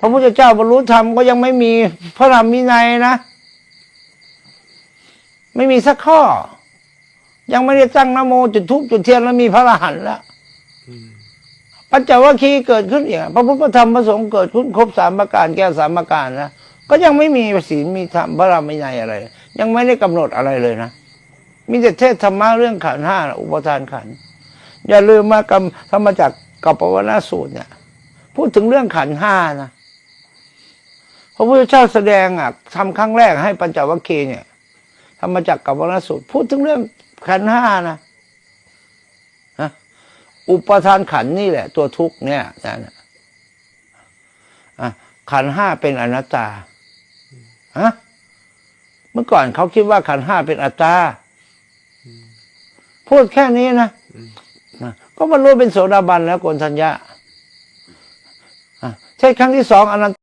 พระพุทธเจ้าบรรลุธรรมก็ยังไม่มีพระธรรมวินัยนะ ไม่มีสักข้อ ยังไม่ได้ตั้งนะโมจุดทุบจุดเทียนแล้วมีพระอรหันต์แล้วปัญจวัคคีย์เกิดขึ้นอีกอะพระพุทธธรรมพระสงฆ์เกิดขึ้นครบสามประการแก้สามประการนะก็ยังไม่มีศีลมีธรรมพระธรรมวินัยอะไร ยังไม่ได้กำหนดอะไรเลยนะมีแต่เทศธรรมะเรื่องขันห้าอุปทานขันอย่าลืมมากรรมธรรมจักกับปวนาสูตรเนี่ย พูดถึงเรื่องขันห้านะ พระพุทธเจ้าแสดงอะทำครั้งแรกให้ปัญจวัคคีย์เนี่ยธรรมจักกับปวนสูตร พูดถึงเรื่องขันห้านะฮะอุปทานขันนี่แหละ ตัวทุกเนี่ยนะอะขันห้าเป็นอนัตตาฮะเมื่อก่อนเขาคิดว่าขันห้าเป็นอัตตาพูดแค่นี้นะก็บรรลุเป็นโสดาบันแล้วโกนทัญญาอะเทศครั้งที่สองอนัน